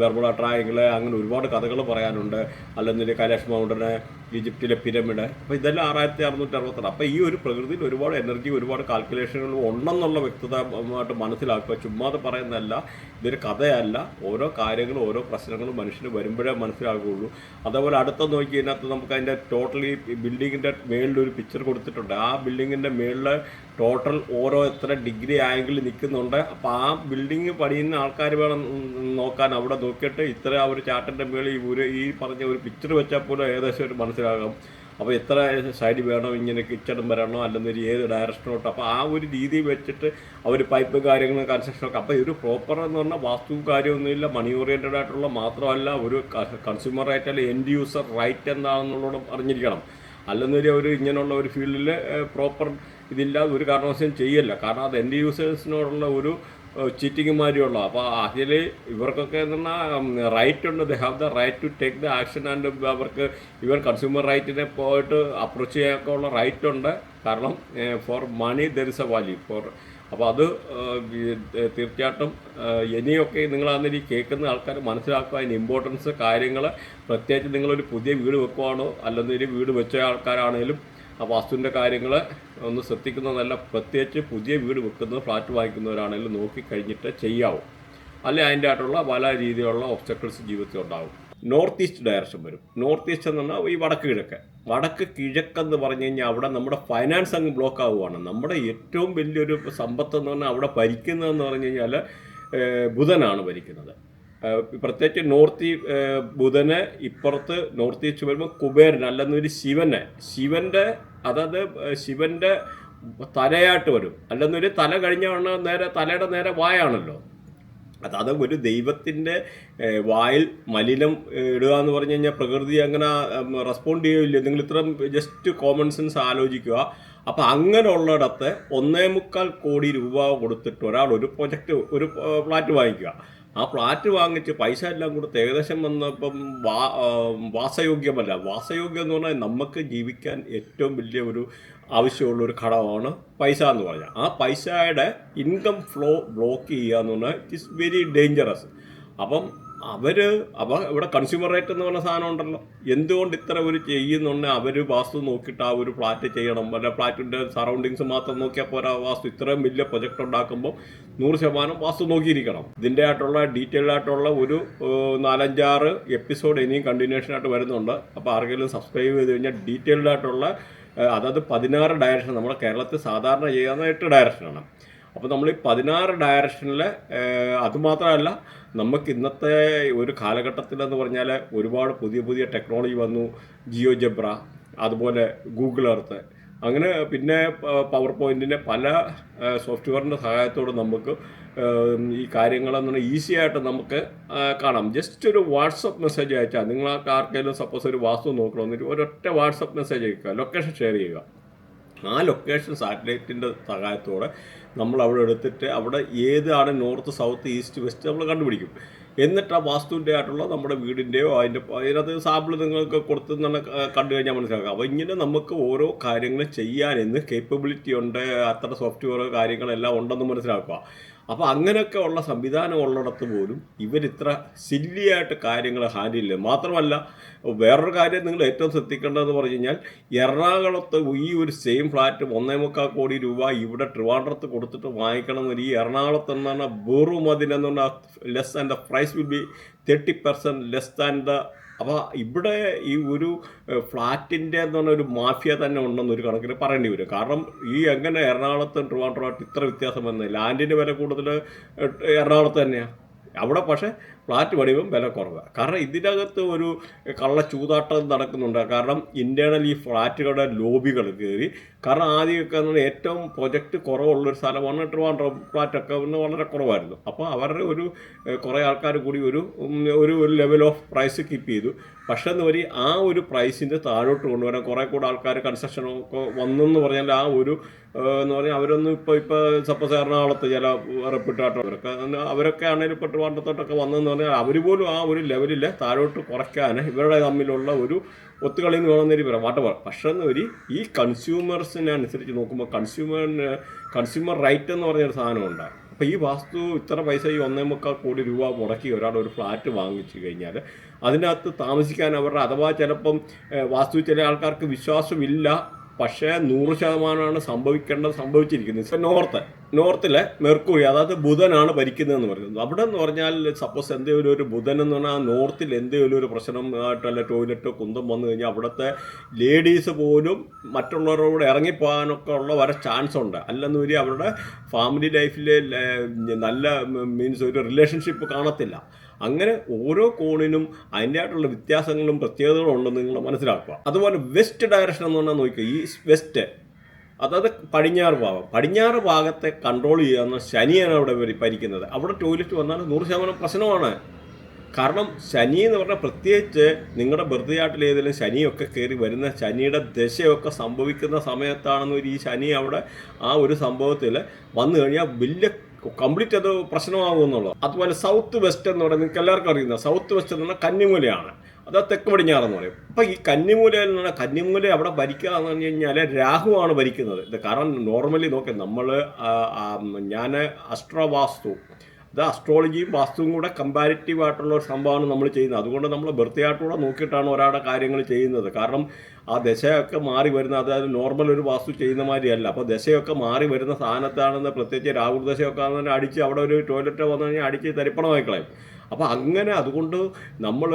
Bermuda triangle അങ്ങനെ ഒരുപാട് കഥകൾ പറയാനുണ്ട്. അല്ലെങ്കിൽ കൈലാഷ് മൗണ്ടന് ഈജിപ്തിലെ പിരമിഡ്. അപ്പോൾ ഇതെല്ലാം ആറായിരത്തി അറുന്നൂറ്റി അറുപത്തെട്ട് അപ്പോൾ ഈ ഒരു പ്രകൃതിയിൽ ഒരുപാട് എനർജി ഒരുപാട് കാൽക്കുലേഷനുകൾ ഉണ്ടെന്നുള്ള വ്യക്തതമായിട്ട് മനസ്സിലാക്കുക. ചുമ്മാതെ പറയുന്നതല്ല. ഇതൊരു കഥയല്ല. ഓരോ കാര്യങ്ങളും ഓരോ പ്രശ്നങ്ങളും മനുഷ്യന് വരുമ്പോഴേ മനസ്സിലാകുകയുള്ളൂ അതേപോലെ അടുത്ത നോക്കി ഇതിനകത്ത് നമുക്ക് അതിന്റെ ടോട്ടലി ബിൽഡിങ്ങിന്റെ മേളിൽ ഒരു പിക്ചർ കൊടുത്തിട്ടുണ്ട്. ആ ബിൽഡിങ്ങിന്റെ മേളിൽ ടോട്ടൽ ഓരോ എത്ര ഡിഗ്രി ആംഗിൾ നിൽക്കുന്നുണ്ട്. അപ്പോൾ ആ ബിൽഡിങ് പണിയുന്ന ആൾക്കാർ വേണം നോക്കാൻ അവിടെ നോക്കിയിട്ട് ഇത്ര ആ ഒരു ചാട്ടിന്റെ മേളിൽ ഒരു ഈ പറഞ്ഞ ഒരു പിക്ചർ വെച്ചാൽ പോലും ഏകദേശം ഒരു മനസ്സിലാകും. അപ്പോൾ എത്ര സൈഡ് വേണോ ഇങ്ങനെ കിച്ചണും വരണോ അല്ലെങ്കിൽ ഏത് ഡയറക്ഷനോട്ടോ അപ്പോൾ ആ ഒരു രീതി വെച്ചിട്ട് അവർ പൈപ്പ് കാര്യങ്ങൾ കൺസ്ട്രക്ഷനൊക്കെ അപ്പോൾ ഒരു പ്രോപ്പർ എന്ന് പറഞ്ഞാൽ വാസ്തു കാര്യമൊന്നുമില്ല മണി ഓറിയന്റഡ് ആയിട്ടുള്ള മാത്രമല്ല ഒരു കൺസ്യൂമർ റൈറ്റ് അല്ലെങ്കിൽ എൻഡ് യൂസർ റൈറ്റ് എന്താണെന്നുള്ളത് അറിഞ്ഞിരിക്കണം. അല്ലെന്നൊരു ഒരു ഇങ്ങനെയുള്ള ഒരു ഫീൽഡിൽ പ്രോപ്പർ ഇതില്ലാതെ ഒരു കാരണവശാലും ചെയ്യല്ല. കാരണം അത് എന്റെ യൂസേഴ്സിനോടുള്ള ഒരു ചീറ്റിങ്ങുമാരിയുള്ള. അപ്പോൾ അതിൽ ഇവർക്കൊക്കെ എന്ന് പറഞ്ഞാൽ റൈറ്റ് ഉണ്ട്. They have the right to take the action and അവർക്ക് ഇവർ കൺസ്യൂമർ റൈറ്റിനെ പോയിട്ട് അപ്രോച്ച് ചെയ്യാനൊക്കെ ഉള്ള റൈറ്റ് ഉണ്ട്. കാരണം for money there is a value for അപ്പോൾ അത് തീർച്ചയായിട്ടും ഇനിയൊക്കെ ഈ കേൾക്കുന്ന ആൾക്കാർ മനസ്സിലാക്കുക. അതിന് ഇമ്പോർട്ടൻസ് കാര്യങ്ങൾ പ്രത്യേകിച്ച് നിങ്ങളൊരു പുതിയ വീട് വെക്കുവാണോ അല്ലെങ്കിൽ വീട് വെച്ച ആൾക്കാരാണേലും ആ വാസ്തുവിന്റെ കാര്യങ്ങൾ ഒന്ന് ശ്രദ്ധിക്കുന്നതല്ല പ്രത്യേകിച്ച് പുതിയ വീട് വെക്കുന്നത് ഫ്ലാറ്റ് വാങ്ങിക്കുന്നവരാണെങ്കിലും നോക്കി കഴിഞ്ഞിട്ട് ചെയ്യാവും. അല്ലെ അതിന്റെ ആയിട്ടുള്ള പല രീതിയിലുള്ള ഒബ്സ്റ്റക്കിൾസ് ജീവിതത്തിൽ ഉണ്ടാകും നോർത്ത് ഈസ്റ്റ് ഡയറക്ഷൻ വരും. നോർത്ത് ഈസ്റ്റ് എന്ന് പറഞ്ഞാൽ ഈ വടക്ക് കിഴക്ക്. വടക്ക് കിഴക്കെന്ന് പറഞ്ഞു കഴിഞ്ഞാൽ അവിടെ നമ്മുടെ ഫൈനാൻസ് അങ്ങ് ബ്ലോക്ക് ആവുകയാണ് നമ്മുടെ ഏറ്റവും വലിയൊരു സമ്പത്ത് എന്ന് പറഞ്ഞാൽ അവിടെ ഭരിക്കുന്നതെന്ന് പറഞ്ഞു കഴിഞ്ഞാൽ ബുധനാണ് ഭരിക്കുന്നത്. പ്രത്യേകിച്ച് നോർത്ത് ബുധന് ഇപ്പുറത്ത് നോർത്ത് ഈസ്റ്റ് വരുമ്പോൾ കുബേരൻ അല്ലെന്നൊരു ശിവനെ. ശിവന്റെ അതായത് ശിവന്റെ തലയായിട്ട് വരും. അല്ലെന്നൊരു തല കഴിഞ്ഞ നേരെ തലയുടെ നേരെ വായാണല്ലോ. അതായത് ഒരു ദൈവത്തിന്റെ വായിൽ മലിനം ഇടുക എന്ന് പറഞ്ഞു കഴിഞ്ഞാൽ പ്രകൃതി അങ്ങനെ റെസ്പോണ്ട് ചെയ്യില്ല നിങ്ങൾ ഇത്രയും ജസ്റ്റ് കോമൺ സെൻസ് ആലോചിക്കുക. അപ്പം അങ്ങനെയുള്ളിടത്ത് ഒന്നേ മുക്കാൽ കോടി രൂപ കൊടുത്തിട്ട് ഒരാൾ ഒരു പ്രൊജക്റ്റ് ഒരു ഫ്ലാറ്റ് വാങ്ങിക്കുക. ആ ഫ്ലാറ്റ് വാങ്ങിച്ച് പൈസ എല്ലാം കൊടുത്ത് ഏകദേശം വന്നപ്പം വാ വാസയോഗ്യമല്ല. വാസയോഗ്യം എന്ന് പറഞ്ഞാൽ നമുക്ക് ജീവിക്കാൻ ഏറ്റവും വലിയ ഒരു ആവശ്യമുള്ള ഒരു ഘടകമാണ് പൈസ എന്ന് പറഞ്ഞാൽ. ആ പൈസയുടെ ഇൻകം ഫ്ലോ ബ്ലോക്ക് ചെയ്യുക എന്ന് പറഞ്ഞാൽ ഇറ്റ് ഇസ് വെരി ഡേഞ്ചറസ് അപ്പം അവർ അവ ഇവിടെ കൺസ്യൂമർ റേറ്റ് എന്ന് പറഞ്ഞ സാധനം ഉണ്ടല്ലോ. എന്തുകൊണ്ട് ഇത്ര ഒരു ചെയ്യുന്നുണ്ട്? അവർ വാസ്തു നോക്കിയിട്ട് ആ ഒരു ഫ്ലാറ്റ് ചെയ്യണം. അല്ല ഫ്ലാറ്റിന്റെ സറൗണ്ടിങ്സ് മാത്രം നോക്കിയാൽ പോരാ. വാസ്തു ഇത്രയും വലിയ പ്രൊജക്റ്റ് ഉണ്ടാക്കുമ്പോൾ നൂറ് ശതമാനം വാസ്തു നോക്കിയിരിക്കണം. ഇതിന്റെ ആയിട്ടുള്ള ഡീറ്റെയിൽ ആയിട്ടുള്ള ഒരു നാലഞ്ചാറ് എപ്പിസോഡ് ഇനിയും കണ്ടിന്യൂഷൻ ആയിട്ട് വരുന്നുണ്ട്. അപ്പോൾ ആർക്കെങ്കിലും സബ്സ്ക്രൈബ് ചെയ്ത് കഴിഞ്ഞാൽ ഡീറ്റെയിൽഡ് ആയിട്ടുള്ള അതായത് പതിനാറ് ഡയറക്ഷൻ നമ്മുടെ കേരളത്തിൽ സാധാരണ ചെയ്യാവുന്ന എട്ട് ഡയറക്ഷനാണ് അപ്പോൾ നമ്മൾ ഈ പതിനാറ് ഡയറക്ഷനിൽ അതുമാത്രമല്ല നമുക്ക് ഇന്നത്തെ ഒരു കാലഘട്ടത്തിലെന്ന് പറഞ്ഞാൽ ഒരുപാട് പുതിയ പുതിയ ടെക്നോളജി വന്നു. ജിയോ ജബ്ര അതുപോലെ ഗൂഗിൾ എർത്ത്. അങ്ങനെ പിന്നെ പവർ പോയിന്റിന്റെ പല സോഫ്റ്റ്വെയറിന്റെ സഹായത്തോടെ നമുക്ക് ഈ കാര്യങ്ങളെന്ന് പറഞ്ഞാൽ ഈസി ആയിട്ട് നമുക്ക് കാണാം. ജസ്റ്റ് ഒരു വാട്സപ്പ് മെസ്സേജ് അയച്ചാൽ നിങ്ങൾ ആർക്കെങ്കിലും സപ്പോസ് ഒരു വാസ്തു നോക്കണമെന്നിട്ട് ഒരൊറ്റ വാട്സപ്പ് മെസ്സേജ് അയക്കുക. ലൊക്കേഷൻ ഷെയർ ചെയ്യുക. ആ ലൊക്കേഷൻ സാറ്റലൈറ്റിന്റെ സഹായത്തോടെ നമ്മൾ അവിടെ എടുത്തിട്ട് അവിടെ ഏതാണ് നോർത്ത് സൗത്ത് ഈസ്റ്റ് വെസ്റ്റ് നമ്മൾ കണ്ടുപിടിക്കും. എന്നിട്ട് ആ വാസ്തുവിന്റെ ആയിട്ടുള്ള നമ്മുടെ വീടിന്റെയോ അതിന്റെ അതിനകത്ത് സാമ്പിൾ നിങ്ങൾക്ക് കൊടുത്ത് തന്നെ കണ്ടു കഴിഞ്ഞാൽ മനസ്സിലാക്കാം അപ്പോൾ ഇങ്ങനെ നമുക്ക് ഓരോ കാര്യങ്ങൾ ചെയ്യാൻ എന്ന് കേപ്പബിലിറ്റി ഉണ്ട് അത്ര സോഫ്റ്റ്വെയർ കാര്യങ്ങളെല്ലാം ഉണ്ടെന്ന് മനസ്സിലാക്കുക. അപ്പോൾ അങ്ങനെയൊക്കെ ഉള്ള സംവിധാനം ഉള്ളിടത്ത് പോലും ഇവരിത്ര സില്ലിയായിട്ട് കാര്യങ്ങൾ ഹാൻഡിൽ ചെയ്യും മാത്രമല്ല വേറൊരു കാര്യം നിങ്ങൾ ഏറ്റവും ശ്രദ്ധിക്കേണ്ടതെന്ന് പറഞ്ഞു കഴിഞ്ഞാൽ എറണാകുളത്ത് ഈ ഒരു സെയിം ഫ്ലാറ്റ് ഒന്നേ മുക്കാൽ കോടി രൂപ ഇവിടെ ട്രിവാൻഡ്രത്ത് കൊടുത്തിട്ട് വാങ്ങിക്കണമെന്ന് ഈ എറണാകുളത്ത് എന്ന് പറഞ്ഞാൽ വെറും അതിനെന്ന് പറഞ്ഞാൽ less and the price will be thirty percent less than the അപ്പോൾ ഇവിടെ ഈ ഒരു ഫ്ലാറ്റിന്റെ എന്ന് പറഞ്ഞ ഒരു മാഫിയ തന്നെ ഉണ്ടെന്ന് ഒരു കണക്കിന് പറയേണ്ടി വരും. കാരണം ഈ എങ്ങനെ എറണാകുളത്തും ട്രിവാൻഡ്രമായിട്ട് ഇത്ര വ്യത്യാസം വന്നത് ലാൻഡിന്റെ വില കൂടുതൽ എറണാകുളത്ത് തന്നെയാണ് അവിടെ പക്ഷേ ഫ്ലാറ്റ് പണിയുമ്പം വില കുറവാണ് കാരണം ഇതിനകത്ത് ഒരു കള്ള ചൂതാട്ടം നടക്കുന്നുണ്ട്. കാരണം ഇന്റേർണൽ ഈ ഫ്ലാറ്റുകളുടെ ലോബികൾ കയറി. കാരണം ആദ്യമൊക്കെ എന്ന് ഏറ്റവും പ്രൊജക്റ്റ് കുറവുള്ളൊരു സ്ഥലമാണ് ട്രിവാൻഡ്രം ഫ്ലാറ്റൊക്കെ ഒന്ന് വളരെ കുറവായിരുന്നു. അപ്പോൾ അവരുടെ ഒരു കുറേ ആൾക്കാർ കൂടി ഒരു ഒരു ലെവൽ ഓഫ് പ്രൈസ് കീപ്പ് ചെയ്തു. പക്ഷേ എന്ന് പറയും ആ ഒരു പ്രൈസിന്റെ താഴോട്ട് കൊണ്ടുവരാൻ കുറേ കൂടെ ആൾക്കാർ കൺസ്ട്രക്ഷനൊക്കെ വന്നെന്ന് പറഞ്ഞാൽ ആ ഒരു എന്ന് പറഞ്ഞാൽ അവരൊന്നും ഇപ്പോൾ ഇപ്പോൾ സപ്പോസ് എറണാകുളത്ത് ചില റെപ്യൂട്ടാട്ടോ അവരൊക്കെ ആണെങ്കിലും ഇപ്പോൾ ട്രിവാൻഡ്രത്തോട്ടൊക്കെ വന്നതെന്ന് പറഞ്ഞാൽ അവർ പോലും ആ ഒരു ലെവലിൽ താഴോട്ട് കുറയ്ക്കാൻ ഇവരുടെ തമ്മിലുള്ള ഒരു ഒത്തുകളി എന്ന് വേണമെന്നൊരു പറയാം. വാട്ട് പക്ഷേ എന്ന് ഒരു ഈ കൺസ്യൂമേഴ്സിനെ അനുസരിച്ച് നോക്കുമ്പോൾ കൺസ്യൂമറിന് കൺസ്യൂമർ റൈറ്റ് എന്ന് പറഞ്ഞൊരു സാധനം ഉണ്ടാകും അപ്പോൾ ഈ വാസ്തു ഇത്ര പൈസ ഈ ഒന്നേ മുക്കാൽ കോടി രൂപ മുടക്കി ഒരാൾ ഒരു ഫ്ലാറ്റ് വാങ്ങിച്ചു കഴിഞ്ഞാൽ അതിനകത്ത് താമസിക്കാൻ അവരുടെ അഥവാ ചിലപ്പം വാസ്തു ചില ആൾക്കാർക്ക് വിശ്വാസമില്ല പക്ഷേ നൂറ് ശതമാനമാണ് സംഭവിക്കേണ്ടത് സംഭവിച്ചിരിക്കുന്നത്. ഇപ്പം നോർത്ത് നോർത്തിലെ മെർക്കുറി അതായത് ബുധനാണ് ഭരിക്കുന്നതെന്ന് പറയുന്നത്. അവിടെ എന്ന് പറഞ്ഞാൽ സപ്പോസ് എന്തെങ്കിലും ഒരു ബുധൻ എന്ന് പറഞ്ഞാൽ ആ നോർത്തിൽ എന്തെങ്കിലും ഒരു പ്രശ്നം ആയിട്ടല്ല ടോയ്ലറ്റോ കുന്തം വന്നു കഴിഞ്ഞാൽ അവിടുത്തെ ലേഡീസ് പോലും മറ്റുള്ളവരോട് ഇറങ്ങിപ്പോകാനൊക്കെ ഉള്ള വരെ ചാൻസ് ഉണ്ട്. അല്ലെന്ന് വരി അവരുടെ ഫാമിലി ലൈഫിൽ നല്ല മീൻസ് ഒരു റിലേഷൻഷിപ്പ് കാണത്തില്ല. അങ്ങനെ ഓരോ കോണിനും അതിന്റെതായിട്ടുള്ള വ്യത്യാസങ്ങളും പ്രത്യേകതകളും ഉണ്ടെന്ന് നിങ്ങൾ മനസ്സിലാക്കുക. അതുപോലെ വെസ്റ്റ് ഡയറക്ഷൻ എന്ന് പറഞ്ഞാൽ നോക്കുക ഈ വെസ്റ്റ് അതായത് പടിഞ്ഞാറ് ഭാഗം. പടിഞ്ഞാറ് ഭാഗത്തെ കൺട്രോൾ ചെയ്യാവുന്ന ശനിയാണ് അവിടെ ഭരി- ഭരിക്കുന്നത്. അവിടെ ടോയ്ലറ്റ് വന്നാൽ നൂറ് ശതമാനം പ്രശ്നമാണ്. കാരണം ശനി എന്ന് പറഞ്ഞാൽ പ്രത്യേകിച്ച് നിങ്ങളുടെ ബർത്ത് ഏതെങ്കിലും ശനിയൊക്കെ കയറി വരുന്ന ശനിയുടെ ദശയൊക്കെ സംഭവിക്കുന്ന സമയത്താണെന്ന് ഈ ശനി അവിടെ ആ ഒരു സംഭവത്തിൽ വന്നു കഴിഞ്ഞാൽ വലിയ കംപ്ലീറ്റ് അത് പ്രശ്നമാകുമെന്നുള്ളത് അതുപോലെ സൗത്ത് വെസ്റ്റ് എന്ന് പറയുന്നത് നിങ്ങൾക്ക് എല്ലാവർക്കും അറിയുന്ന സൗത്ത് വെസ്റ്റ് എന്ന് പറഞ്ഞാൽ കന്നിമൂലയാണ്. അത് തെക്ക് പടിഞ്ഞാറെന്ന് പറയും. അപ്പം ഈ കന്നിമൂലയിൽ നിന്ന് കന്നിമൂല അവിടെ ഭരിക്കുക എന്ന് പറഞ്ഞു കഴിഞ്ഞാൽ രാഹുവാണ് ഭരിക്കുന്നത്. ഇത് കാരണം നോർമലി നോക്കി നമ്മൾ ഞാൻ അസ്ട്രോവാസ്തു അത് അസ്ട്രോളജിയും വാസ്തുവും കൂടെ കമ്പാരിറ്റീവ് ആയിട്ടുള്ള ഒരു സംഭവമാണ് നമ്മൾ ചെയ്യുന്നത്. അതുകൊണ്ട് നമ്മൾ വൃത്തിയായിട്ടുകൂടെ നോക്കിയിട്ടാണ് ഒരാളുടെ കാര്യങ്ങൾ ചെയ്യുന്നത്. കാരണം ആ ദശയൊക്കെ മാറി വരുന്ന അതായത് നോർമൽ ഒരു വാസ്തു ചെയ്യുന്ന മാതിരിയല്ല. അപ്പോൾ ദശയൊക്കെ മാറി വരുന്ന സ്ഥാനത്താണെന്ന് പ്രത്യേകിച്ച് രാഹുൽ ദശയൊക്കെ ആണെന്ന് അടിച്ച് അവിടെ ഒരു ടോയ്ലറ്റ് വന്നു കഴിഞ്ഞാൽ അടിച്ച് തരിപ്പണമായി കളയും അപ്പോൾ അങ്ങനെ അതുകൊണ്ട് നമ്മൾ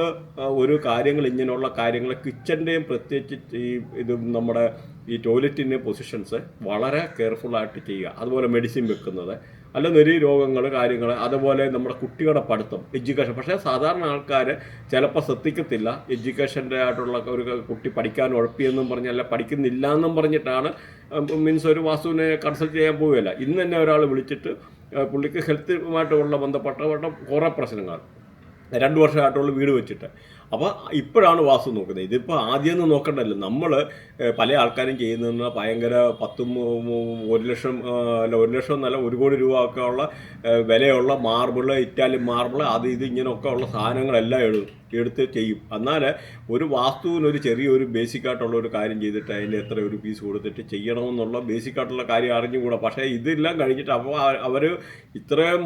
ഒരു കാര്യങ്ങൾ ഇങ്ങനെയുള്ള കാര്യങ്ങൾ കിച്ചന്റെയും പ്രത്യേകിച്ച് ഈ ഇത് നമ്മുടെ ഈ ടോയ്ലറ്റിന്റെ പൊസിഷൻസ് വളരെ കെയർഫുള്ളായിട്ട് ചെയ്യുക. അതുപോലെ മെഡിസിൻ വെക്കുന്നത്. അല്ല നെരി രോഗങ്ങൾ കാര്യങ്ങൾ അതുപോലെ നമ്മുടെ കുട്ടികളുടെ പഠിത്തം എഡ്യൂക്കേഷൻ പക്ഷേ സാധാരണ ആൾക്കാർ ചിലപ്പോൾ ശ്രദ്ധിക്കത്തില്ല. എഡ്യൂക്കേഷന്റെ ആയിട്ടുള്ള ഒരു കുട്ടി പഠിക്കാൻ ഉഴപ്പിയെന്നും പറഞ്ഞല്ല പഠിക്കുന്നില്ല എന്നും പറഞ്ഞിട്ടാണ് മീൻസ് ഒരു വാസ്തുവിനെ കൺസൾട്ട് ചെയ്യാൻ പോവുകയല്ല. ഇന്ന് തന്നെ ഒരാൾ വിളിച്ചിട്ട് പുള്ളിക്ക് ഹെൽത്തുമായിട്ടുള്ള ബന്ധപ്പെട്ട കുറേ പ്രശ്നങ്ങൾ. രണ്ട് വർഷമായിട്ടുള്ള വീട് വെച്ചിട്ട്. അപ്പോൾ ഇപ്പോഴാണ് വാസ്തു നോക്കുന്നത്. ഇതിപ്പോൾ ആദ്യമൊന്നും നോക്കണ്ടല്ലോ. നമ്മൾ പല ആൾക്കാരും ചെയ്യുന്നതെന്ന് ഭയങ്കര പത്തും ഒരു ലക്ഷം അല്ല ഒരു ലക്ഷം എന്നല്ല ഒരു കോടി രൂപ ഒക്കെ ഉള്ള വിലയുള്ള മാർബിൾ ഇറ്റാലിയൻ മാർബിൾ അത് ഇത് ഇങ്ങനെയൊക്കെ ഉള്ള സാധനങ്ങളെല്ലാം എഴുതും എടുത്ത് ചെയ്യും. എന്നാൽ ഒരു വാസ്തുവിനൊരു ചെറിയൊരു ബേസിക് ആയിട്ടുള്ള ഒരു കാര്യം ചെയ്തിട്ട് അതിന്റെ എത്ര ഒരു പീസ് കൊടുത്തിട്ട് ചെയ്യണമെന്നുള്ള ബേസിക് ആയിട്ടുള്ള കാര്യം അറിഞ്ഞുകൂടാ പക്ഷേ ഇതെല്ലാം കഴിഞ്ഞിട്ട് അപ്പോൾ അവർ ഇത്രയും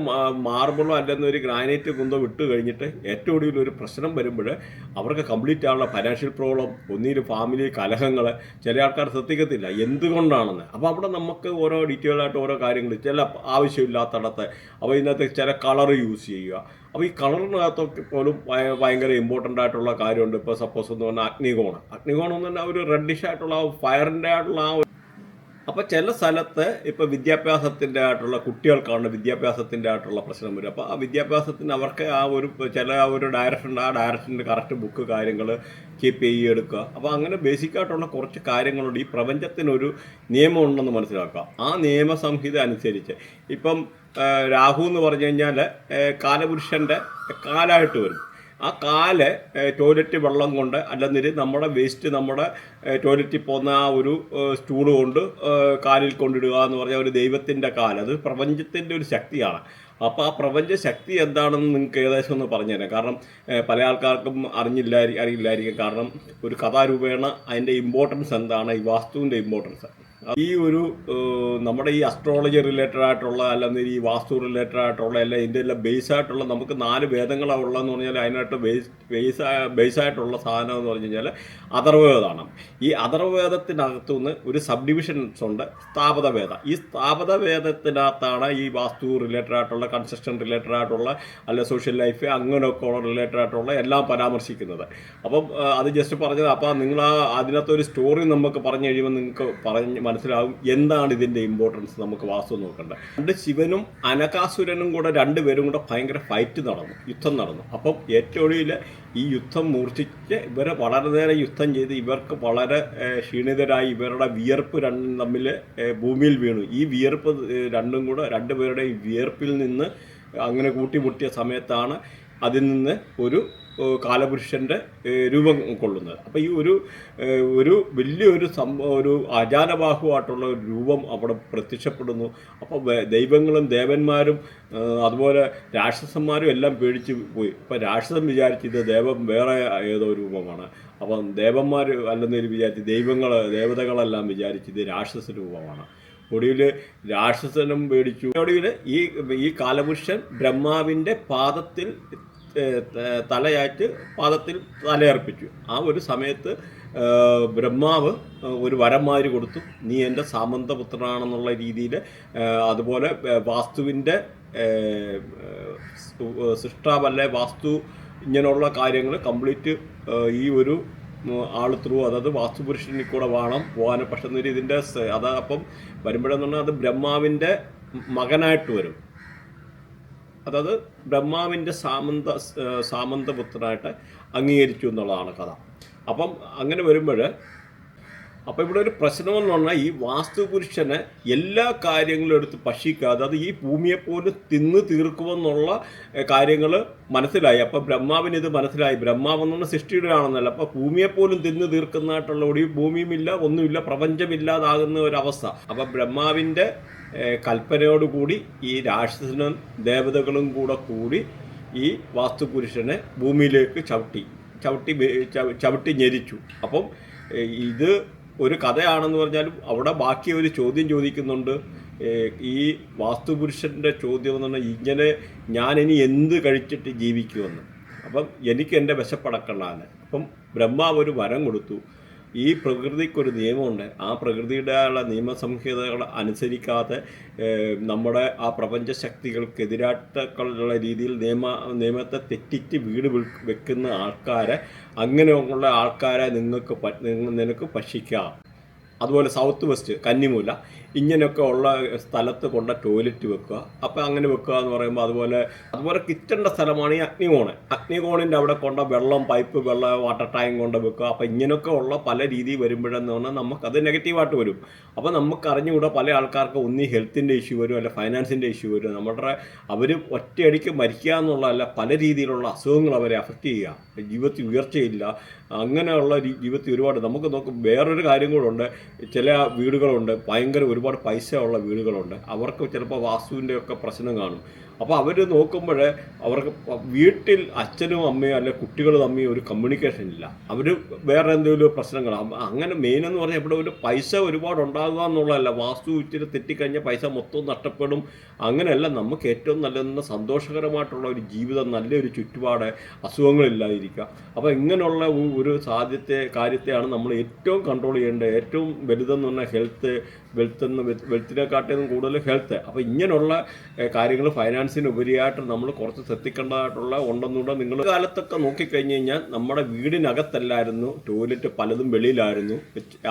മാർബിളോ അല്ലെന്നൊരു ഗ്രാനൈറ്റ് കുന്തോ വിട്ട് കഴിഞ്ഞിട്ട് ഏറ്റവും ഒടുവിൽ ഒരു പ്രശ്നം വരുമ്പോൾ അവർക്ക് കംപ്ലീറ്റ് ആയുള്ള ഫൈനാൻഷ്യൽ പ്രോബ്ലം ഒന്നിലും ഫാമിലി കലഹങ്ങൾ ചില ആൾക്കാർ ശ്രദ്ധിക്കത്തില്ല. എന്തുകൊണ്ടാണെന്ന്? അപ്പോൾ അവിടെ നമുക്ക് ഓരോ ഡീറ്റെയിൽ ആയിട്ട് ഓരോ കാര്യങ്ങൾ ചില ആവശ്യമില്ലാത്തടത്ത് അപ്പോൾ ഇതിനകത്ത് ചില കളർ യൂസ് ചെയ്യുക. അപ്പോൾ ഈ കളറിനകത്തൊക്കെ പോലും ഭയ- ഭയങ്കര ഇമ്പോർട്ടന്റ് ആയിട്ടുള്ള കാര്യമുണ്ട്. ഇപ്പോൾ സപ്പോസ് എന്ന് പറഞ്ഞാൽ അഗ്നികോണം. അഗ്നികോണം എന്ന് പറഞ്ഞാൽ ഒരു റെഡിഷ് ആയിട്ടുള്ള ഫയറിന്റെ ആയിട്ടുള്ള ആ അപ്പോൾ ചില സ്ഥലത്ത് ഇപ്പോൾ വിദ്യാഭ്യാസത്തിന്റെ ആയിട്ടുള്ള കുട്ടികൾക്കാണ് വിദ്യാഭ്യാസത്തിന്റെ ആയിട്ടുള്ള പ്രശ്നം വരും അപ്പോൾ ആ വിദ്യാഭ്യാസത്തിന് അവർക്ക് ആ ഒരു ചില ആ ഒരു ഡയറക്ഷൻ ആ ഡയറക്ഷന്റെ കറക്റ്റ് ബുക്ക് കാര്യങ്ങൾ കീപ്പ് ചെയ്യെടുക്കുക. അപ്പോൾ അങ്ങനെ ബേസിക് ആയിട്ടുള്ള കുറച്ച് കാര്യങ്ങളുണ്ട്. ഈ പ്രപഞ്ചത്തിനൊരു നിയമം ഉണ്ടെന്ന് മനസ്സിലാക്കുക. ആ നിയമസംഹിത അനുസരിച്ച് ഇപ്പം രാഹു എന്ന് പറഞ്ഞു കഴിഞ്ഞാൽ കാലപുരുഷന്റെ കാലായിട്ട് വരും. ആ കാൽ ടോയ്ലറ്റ് വെള്ളം കൊണ്ട് അല്ലെന്നിൽ നമ്മുടെ വേസ്റ്റ് നമ്മുടെ ടോയ്ലറ്റിൽ പോകുന്ന ആ ഒരു സ്റ്റൂൾ കൊണ്ട് കാലിൽ കൊണ്ടിടുക എന്ന് പറഞ്ഞാൽ ഒരു ദൈവത്തിന്റെ കാൽ. അത് പ്രപഞ്ചത്തിന്റെ ഒരു ശക്തിയാണ്. അപ്പോൾ ആ പ്രപഞ്ച ശക്തി എന്താണെന്ന് നിങ്ങൾക്ക് ഏകദേശം ഒന്ന് പറഞ്ഞുതരാം കാരണം പല ആൾക്കാർക്കും അറിഞ്ഞില്ല അറിയില്ലായിരിക്കും. കാരണം ഒരു കഥാരൂപേണ അതിന്റെ ഇമ്പോർട്ടൻസ് എന്താണ്? ഈ വാസ്തുവിന്റെ ഇമ്പോർട്ടൻസ് ഈ ഒരു നമ്മുടെ ഈ അസ്ട്രോളജി റിലേറ്റഡ് ആയിട്ടുള്ള അല്ലെങ്കിൽ ഈ വാസ്തു റിലേറ്റഡ് ആയിട്ടുള്ള എല്ലാം ഇതിന്റെ എല്ലാം ബേസ് ആയിട്ടുള്ള നമുക്ക് നാല് വേദങ്ങളാണ് ഉള്ളതെന്ന് പറഞ്ഞാൽ അതിനായിട്ട് ബേസ് ബേസ് ബേസ് ആയിട്ടുള്ള സാധനം എന്ന് പറഞ്ഞു കഴിഞ്ഞാൽ അതർവേദമാണ് ഈ അഥർവവേദത്തിനകത്തു നിന്ന് ഒരു സബ് ഡിവിഷൻസ് ഉണ്ട് സ്ഥാപത വേദ ഈ സ്ഥാപത വേദത്തിനകത്താണ് ഈ വാസ്തു റിലേറ്റഡ് ആയിട്ടുള്ള കൺസ്ട്രക്ഷൻ റിലേറ്റഡ് ആയിട്ടുള്ള അല്ല സോഷ്യൽ ലൈഫ് അങ്ങനെയൊക്കെ റിലേറ്റഡ് ആയിട്ടുള്ള എല്ലാം പരാമർശിക്കുന്നത്. അപ്പം അത് ജസ്റ്റ് പറഞ്ഞത്. അപ്പോൾ നിങ്ങൾ ആ അതിനകത്ത് ഒരു സ്റ്റോറി നമുക്ക് പറഞ്ഞു കഴിയുമ്പോൾ നിങ്ങൾക്ക് പറഞ്ഞ് മനസ്സിലാവും എന്താണ് ഇതിന്റെ ഇമ്പോർട്ടൻസ് നമുക്ക് വാസ്തു നോക്കേണ്ടത് രണ്ട് ശിവനും അനകാസുരനും കൂടെ രണ്ടുപേരും കൂടെ ഭയങ്കര ഫൈറ്റ് നടന്നു യുദ്ധം നടന്നു. അപ്പം ഏറ്റവും ഒടുവിൽ ഈ യുദ്ധം മൂർച്ഛിച്ച് ഇവരെ വളരെ നേരം യുദ്ധം ചെയ്ത് ഇവർക്ക് വളരെ ക്ഷീണിതരായി ഇവരുടെ വിയർപ്പ് രണ്ടും തമ്മിൽ ഭൂമിയിൽ വീണു. ഈ വിയർപ്പ് രണ്ടും കൂടെ രണ്ടുപേരുടെ വിയർപ്പിൽ നിന്ന് അങ്ങനെ കൂട്ടിമുട്ടിയ സമയത്താണ് അതിൽ നിന്ന് ഒരു കാലപുരുഷന്റെ രൂപം കൊള്ളുന്നത്. അപ്പോൾ ഈ ഒരു ഒരു വലിയൊരു സംഭവം ഒരു അജാനബാഹുവായിട്ടുള്ള ഒരു രൂപം അവിടെ പ്രത്യക്ഷപ്പെടുന്നു. അപ്പോൾ ദൈവങ്ങളും ദേവന്മാരും അതുപോലെ രാക്ഷസന്മാരും എല്ലാം പേടിച്ച് പോയി. അപ്പോൾ രാക്ഷസൻ വിചാരിച്ച് ഇത് ദേവം വേറെ ഏതോ രൂപമാണ്. അപ്പം ദേവന്മാർ അല്ലെന്നൊരു വിചാരിച്ച് ദൈവങ്ങൾ ദേവതകളെല്ലാം വിചാരിച്ച് ഇത് രാക്ഷസ രൂപമാണ്. ഒടുവിൽ രാക്ഷസനും പേടിച്ചു. ഒടുവിൽ ഈ ഈ കാലപുരുഷൻ ബ്രഹ്മാവിന്റെ പാദത്തിൽ തലയായിട്ട് പാദത്തിൽ തലയർപ്പിച്ചു. ആ ഒരു സമയത്ത് ബ്രഹ്മാവ് ഒരു വരന്മാര് കൊടുത്തു. നീ എന്റെ സാമന്തപുത്രനാണെന്നുള്ള രീതിയിൽ അതുപോലെ വാസ്തുവിന്റെ ഏഹ്, വാസ്തു ഇങ്ങനെയുള്ള കാര്യങ്ങൾ കംപ്ലീറ്റ് ഈ ഒരു ആൾ ത്രൂ അതായത് വാസ്തുപുരുഷനിൽ കൂടെ വേണം പോകാൻ പക്ഷെ ഇതിന്റെ അത് അപ്പം വരുമ്പോഴെന്ന് പറഞ്ഞാൽ അത് ബ്രഹ്മാവിന്റെ മകനായിട്ട് വരും. അതായത് ബ്രഹ്മാവിന്റെ സാമന്ത സാമന്തപുത്രനായിട്ട് അംഗീകരിച്ചു എന്നുള്ളതാണ് കഥ. അപ്പം അങ്ങനെ വരുമ്പോൾ അപ്പോൾ ഇവിടെ ഒരു പ്രശ്നം എന്ന് പറഞ്ഞാൽ ഈ വാസ്തുപുരുഷനെ എല്ലാ കാര്യങ്ങളും എടുത്ത് പശിക്കാതെ അത് ഈ ഭൂമിയെപ്പോലും തിന്ന് തീർക്കുമെന്നുള്ള കാര്യങ്ങൾ മനസ്സിലായി. അപ്പോൾ ബ്രഹ്മാവിന് ഇത് മനസ്സിലായി. ബ്രഹ്മാവ് എന്ന് പറഞ്ഞാൽ അപ്പോൾ ഭൂമിയെപ്പോലും തിന്ന് തീർക്കുന്നതായിട്ടുള്ള ഒരു ഭൂമിയുമില്ല ഒന്നുമില്ല പ്രപഞ്ചമില്ലാതാകുന്ന ഒരവസ്ഥ. അപ്പോൾ ബ്രഹ്മാവിന്റെ കൽപ്പനയോടുകൂടി ഈ രാക്ഷസനും ദേവതകളും കൂടെ കൂടി ഈ വാസ്തുപുരുഷനെ ഭൂമിയിലേക്ക് ചവിട്ടി. ചവിട്ടി ചവിട്ടി ഞെരിച്ചു. അപ്പം ഇത് ഒരു കഥയാണെന്ന് പറഞ്ഞാലും അവിടെ ബാക്കി ഒരു ചോദ്യം ചോദിക്കുന്നുണ്ട്. ഈ വാസ്തുപുരുഷന്റെ ചോദ്യം എന്ന് പറഞ്ഞാൽ ഇങ്ങനെ ഞാൻ ഇനി എന്ത് കഴിച്ചിട്ട് ജീവിക്കുമെന്ന്. അപ്പം എനിക്ക് എന്റെ വിശപ്പടക്കണ്ടാണ് അപ്പം ബ്രഹ്മാവ് ഒരു വരം കൊടുത്തു. ഈ പ്രകൃതിക്കൊരു നിയമമുണ്ട്. ആ പ്രകൃതിയുടെ നിയമസംഹിതകൾ അനുസരിക്കാതെ നമ്മുടെ ആ പ്രപഞ്ച ശക്തികൾക്കെതിരായിട്ടുള്ള രീതിയിൽ നിയമ നിയമത്തെ തെറ്റിച്ച് വീട് വെക്കുന്ന ആൾക്കാരെ അങ്ങനെയുള്ള ആൾക്കാരെ നിങ്ങൾക്ക് നിനക്ക് ഭക്ഷിക്കാം. അതുപോലെ സൗത്ത് വെസ്റ്റ് കന്നിമൂല. ഇങ്ങനെയൊക്കെ ഉള്ള സ്ഥലത്ത് കൊണ്ട ടോയ്ലറ്റ് വെക്കുക. അപ്പം അങ്ങനെ വെക്കുക എന്ന് പറയുമ്പോൾ അതുപോലെ അതുപോലെ കിച്ചന്റെ സ്ഥലമാണ് ഈ അഗ്നികോണ്. അഗ്നികോണിന്റെ അവിടെ കൊണ്ട വെള്ളം പൈപ്പ് വെള്ളം വാട്ടർ ടാങ്ക് കൊണ്ട് വെക്കുക. അപ്പം ഇങ്ങനെയൊക്കെ ഉള്ള പല രീതി വരുമ്പോഴെന്ന് പറഞ്ഞാൽ അത് നെഗറ്റീവായിട്ട് വരും. അപ്പോൾ നമുക്ക് അറിഞ്ഞുകൂടെ പല ആൾക്കാർക്ക് ഒന്നീ ഹെൽത്തിന്റെ ഇഷ്യൂ വരും അല്ല ഫൈനാൻസിന്റെ ഇഷ്യൂ വരും. നമ്മുടെ അവർ ഒറ്റയടിക്ക് മരിക്കുക എന്നുള്ളതല്ല പല രീതിയിലുള്ള അസുഖങ്ങൾ അവരെ അഫക്റ്റ് ചെയ്യുക. ജീവിതത്തിൽ ഉയർച്ചയില്ല. അങ്ങനെയുള്ള ജീവിതത്തിൽ ഒരുപാട് നമുക്ക് നോക്കും വേറൊരു കാര്യം കൂടെ ഉണ്ട്. ചില വീടുകളുണ്ട് ഭയങ്കര ഒരുപാട് പൈസ ഉള്ള വീടുകളുണ്ട്. അവർക്ക് ചിലപ്പോൾ വാസ്തുവിന്റെ ഒക്കെ പ്രശ്നം കാണും. അപ്പോൾ അവർ നോക്കുമ്പോൾ അവർക്ക് വീട്ടിൽ അച്ഛനും അമ്മയും അല്ലെ കുട്ടികൾ തമ്മിൽ ഒരു കമ്മ്യൂണിക്കേഷൻ ഇല്ല. അവർ വേറെ എന്തെങ്കിലും പ്രശ്നങ്ങൾ അങ്ങനെ മെയിൻ എന്ന് പറഞ്ഞാൽ ഇവിടെ ഒരു പൈസ ഒരുപാട് ഉണ്ടാകുക എന്നുള്ളതല്ല. വാസ്തു ഇച്ചിരി തെറ്റിക്കഴിഞ്ഞാൽ പൈസ മൊത്തം നഷ്ടപ്പെടും. അങ്ങനെയല്ല നമുക്ക് ഏറ്റവും നല്ലതെന്ന് സന്തോഷകരമായിട്ടുള്ള ഒരു ജീവിതം നല്ലൊരു ചുറ്റുപാട് അസുഖങ്ങളില്ലാതിരിക്കുക. അപ്പോൾ ഇങ്ങനെയുള്ള ഒരു സാധ്യത്തെ കാര്യത്തെയാണ് നമ്മൾ ഏറ്റവും കൺട്രോൾ ചെയ്യേണ്ടത്. ഏറ്റവും വലുതെന്ന് പറഞ്ഞാൽ ഹെൽത്ത് വെൽത്ത് എന്ന് വെൽത്തിനെക്കാട്ടിലും കൂടുതൽ ഹെൽത്ത് അപ്പോൾ ഇങ്ങനെയുള്ള കാര്യങ്ങൾ ഫൈനാൻസിന് ഉപരിയായിട്ട് നമ്മൾ കുറച്ച് ശ്രദ്ധിക്കേണ്ടതായിട്ടുള്ള ഉണ്ടെന്നുണ്ട് നിങ്ങൾ കാലത്തൊക്കെ നോക്കിക്കഴിഞ്ഞ് കഴിഞ്ഞാൽ നമ്മുടെ വീടിനകത്തല്ലായിരുന്നു ടോയ്ലറ്റ് പലതും വെളിയിലായിരുന്നു.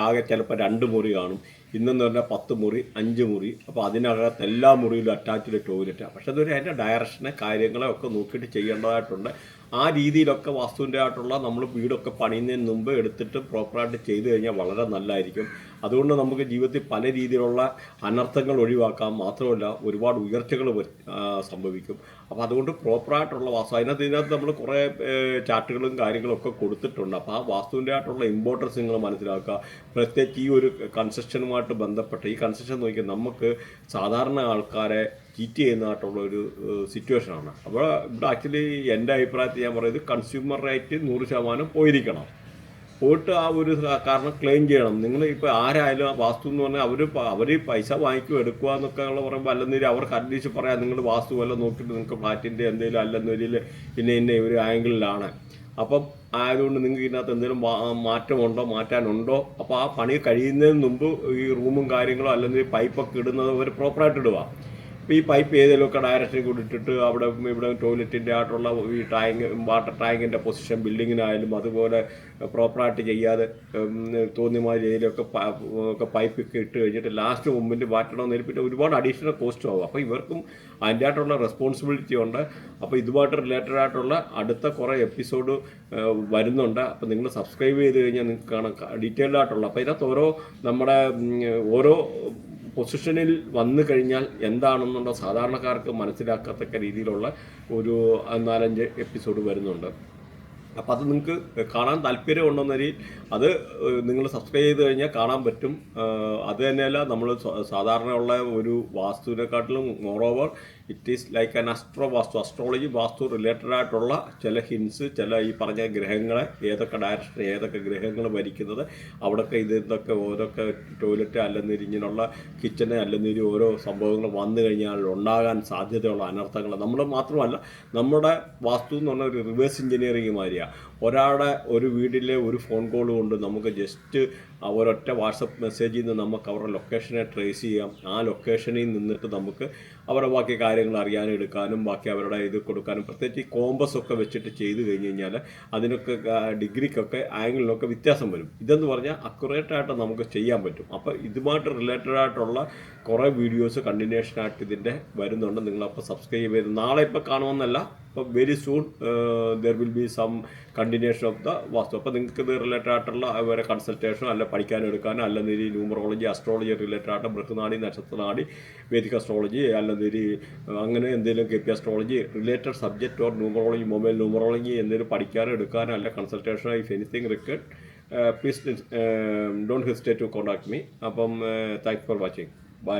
ആകെ ചിലപ്പോൾ രണ്ട് മുറി കാണും. ഇന്നെന്ന് പറഞ്ഞാൽ പത്ത് മുറി അഞ്ച് മുറി. അപ്പോൾ അതിനകത്ത് എല്ലാ മുറിയിലും അറ്റാച്ച്ഡ് ടോയ്ലറ്റാണ് പക്ഷെ അതൊരു അതിന്റെ ഡയറക്ഷനെ കാര്യങ്ങളെ ഒക്കെ നോക്കിയിട്ട് ചെയ്യേണ്ടതായിട്ടുണ്ട്. ആ രീതിയിലൊക്കെ വാസ്തുവിന്റെ ആയിട്ടുള്ള നമ്മൾ വീടൊക്കെ പണിയുന്നതിന് മുമ്പ് എടുത്തിട്ട് പ്രോപ്പറായിട്ട് ചെയ്തു കഴിഞ്ഞാൽ വളരെ നല്ലതായിരിക്കും. അതുകൊണ്ട് നമുക്ക് ജീവിതത്തിൽ പല രീതിയിലുള്ള അനർത്ഥങ്ങൾ ഒഴിവാക്കാം. മാത്രമല്ല ഒരുപാട് ഉയർച്ചകൾ സംഭവിക്കും. അപ്പോൾ അതുകൊണ്ട് പ്രോപ്പറായിട്ടുള്ള വാസ്തു അതിനകത്ത് ഇതിനകത്ത് നമ്മൾ കുറേ ചാർട്ടുകളും കാര്യങ്ങളും ഒക്കെ കൊടുത്തിട്ടുണ്ട്. അപ്പോൾ ആ വാസ്തുവിന്റെ ആയിട്ടുള്ള ഇമ്പോർട്ടൻസ് നിങ്ങൾ മനസ്സിലാക്കുക. പ്രത്യേകിച്ച് ഈ ഒരു കൺസ്ട്രക്ഷനുമായിട്ട് ബന്ധപ്പെട്ട് ഈ കൺസ്ട്രക്ഷൻ നോക്കി നമുക്ക് സാധാരണ ആൾക്കാരെ ചീറ്റ് ചെയ്യുന്നതായിട്ടുള്ള ഒരു സിറ്റുവേഷനാണ് അപ്പോൾ ഇവിടെ ആക്ച്വലി എന്റെ അഭിപ്രായത്തിൽ ഞാൻ പറയുന്നത് കൺസ്യൂമർ റേറ്റ് നൂറ് ശതമാനം പോയിരിക്കണം. പോയിട്ട് ആ ഒരു കാരണം ക്ലെയിം ചെയ്യണം. നിങ്ങൾ ഇപ്പോൾ ആരായാലും വാസ്തു എന്ന് പറഞ്ഞാൽ അവർ അവർ പൈസ വാങ്ങിക്കും എടുക്കുക എന്നൊക്കെ ഉള്ള പറയുമ്പോൾ അല്ലെന്നൊരു അവർക്ക് അന്വേഷിച്ച് പറയാം നിങ്ങൾ വാസ്തു വല്ല നോക്കിയിട്ട് നിങ്ങൾക്ക് ഫ്ലാറ്റിന്റെ എന്തെങ്കിലും അല്ലെന്നൊരിൽ ഇന്ന ഇന്ന ഒരു ആംഗിളിലാണ് അപ്പം ആയതുകൊണ്ട് നിങ്ങൾക്ക് ഇതിനകത്ത് എന്തെങ്കിലും മാറ്റമുണ്ടോ മാറ്റാനുണ്ടോ? അപ്പോൾ ആ പണി കഴിയുന്നതിന് മുമ്പ് ഈ റൂമും കാര്യങ്ങളോ അല്ലെങ്കിൽ പൈപ്പൊക്കെ ഇടുന്നത് അവർ പ്രോപ്പറായിട്ട് ഇടുക ഈ പൈപ്പ് ഏതെങ്കിലുമൊക്കെ ഡയറക്ടറി കൂടി ഇട്ടിട്ട് അവിടെ ഇവിടെ ടോയ്ലറ്റിന്റെ ആയിട്ടുള്ള ഈ ടാങ്ക് വാട്ടർ ടാങ്കിന്റെ പൊസിഷൻ ബിൽഡിങ്ങിനായാലും അതുപോലെ പ്രോപ്പറായിട്ട് ചെയ്യാതെ തോന്നിയമായ രീതിയിലൊക്കെ ഒക്കെ പൈപ്പൊക്കെ ഇട്ട് കഴിഞ്ഞിട്ട് ലാസ്റ്റ് മുമ്പിൽ മാറ്റണമെന്ന് പിന്നെ ഒരുപാട് അഡീഷണൽ കോസ്റ്റ് ആവും. അപ്പോൾ ഇവർക്കും അതിന്റെ ആയിട്ടുള്ള റെസ്പോൺസിബിലിറ്റി ഉണ്ട്. അപ്പോൾ ഇതുമായിട്ട് റിലേറ്റഡ് ആയിട്ടുള്ള അടുത്ത കുറേ എപ്പിസോഡ് വരുന്നുണ്ട്. അപ്പോൾ നിങ്ങൾ സബ്സ്ക്രൈബ് ചെയ്ത് കഴിഞ്ഞാൽ നിങ്ങൾക്ക് കാണാം. ഡീറ്റെയിൽഡ് ആയിട്ടുള്ള. അപ്പോൾ ഇതിനകത്ത് ഓരോ നമ്മുടെ ഓരോ പൊസിഷനിൽ വന്നു കഴിഞ്ഞാൽ എന്താണെന്നുള്ള സാധാരണക്കാർക്ക് മനസ്സിലാക്കത്തക്ക രീതിയിലുള്ള ഒരു നാലഞ്ച് എപ്പിസോഡ് വരുന്നുണ്ട്. അപ്പം അത് നിങ്ങൾക്ക് കാണാൻ താല്പര്യമുണ്ടെന്ന രീതിയിൽ അത് നിങ്ങൾ സബ്സ്ക്രൈബ് ചെയ്ത് കഴിഞ്ഞാൽ കാണാൻ പറ്റും. അത് തന്നെയല്ല നമ്മൾ സാധാരണയുള്ള ഒരു വാസ്തുവിനെക്കാട്ടിലും moreover it is like an astro vastu astrology vastu related ആയിട്ടുള്ള ചില ഹിൻസ് ചില ഈ പറഞ്ഞ ഗ്രഹങ്ങളെ ഏതൊക്കെ ഡയറക്ഷൻ ഏതൊക്കെ ഗ്രഹങ്ങൾ ഭരിക്കുന്നത് അവിടെയൊക്കെ ഇത് ഇതൊക്കെ ഓരോക്കെ ടോയ്ലറ്റ് അല്ലെന്നിരി ഇങ്ങനെയുള്ള കിച്ചണ് അല്ലെന്നിരി ഓരോ സംഭവങ്ങൾ വന്നു കഴിഞ്ഞാൽ ഉണ്ടാകാൻ സാധ്യതയുള്ള അനർത്ഥങ്ങൾ. നമ്മൾ മാത്രമല്ല നമ്മുടെ വാസ്തു എന്ന് പറഞ്ഞ ഒരു റിവേഴ്സ് എഞ്ചിനീയറിംഗ് മാതിരിയാണ് ഒരാളുടെ ഒരു വീടിലെ ഒരു ഫോൺ കോൾ കൊണ്ട് നമുക്ക് ജസ്റ്റ് ഒരൊറ്റ വാട്സപ്പ് മെസ്സേജിൽ നിന്ന് നമുക്ക് അവരുടെ ലൊക്കേഷനെ ട്രേസ് ചെയ്യാം. ആ ലൊക്കേഷനിൽ നിന്നിട്ട് നമുക്ക് അവരുടെ ബാക്കി കാര്യങ്ങൾ അറിയാനും എടുക്കാനും ബാക്കി അവരുടെ ഇത് കൊടുക്കാനും പ്രത്യേകിച്ച് ഈ കോമ്പസ് ഒക്കെ വെച്ചിട്ട് ചെയ്തു കഴിഞ്ഞ് കഴിഞ്ഞാൽ അതിനൊക്കെ ഡിഗ്രിക്കൊക്കെ ആംഗിളിനൊക്കെ വ്യത്യാസം വരും. ഇതെന്ന് പറഞ്ഞാൽ അക്യുറേറ്റ് ആയിട്ട് നമുക്ക് ചെയ്യാൻ പറ്റും. അപ്പോൾ ഇതുമായിട്ട് റിലേറ്റഡ് ആയിട്ടുള്ള കുറേ വീഡിയോസ് കണ്ടിന്യൂഷൻ ആയിട്ട് ഇതിന്റെ വരുന്നുണ്ട്. നിങ്ങളപ്പോൾ സബ്സ്ക്രൈബ് ചെയ്ത് നാളെ ഇപ്പോൾ കാണുമെന്നല്ല. അപ്പോൾ very soon there will be some continuation of the vastu അപ്പോൾ നിങ്ങൾക്ക് ഇത് റിലേറ്റഡ് ആയിട്ടുള്ള അവരെ കൺസൾട്ടേഷനോ അല്ല പഠിക്കാനോ എടുക്കാനോ ഈ ന്യൂമറോളജി അസ്ട്രോളജി റിലേറ്റഡ് ആയിട്ട് ബൃഹനാടി നക്ഷത്രനാടി വേദിക് അസ്ട്രോളജി അല്ലെങ്കിൽ അങ്ങനെ എന്തെങ്കിലും K P astrology related subject or numerology mobile numerology എന്തെങ്കിലും പഠിക്കാനോ എടുക്കാനോ അല്ല കൺസൾട്ടേഷനോ if anything required please don't hesitate to contact me അപ്പം താങ്ക്സ് ഫോർ വാച്ചിങ് ബൈ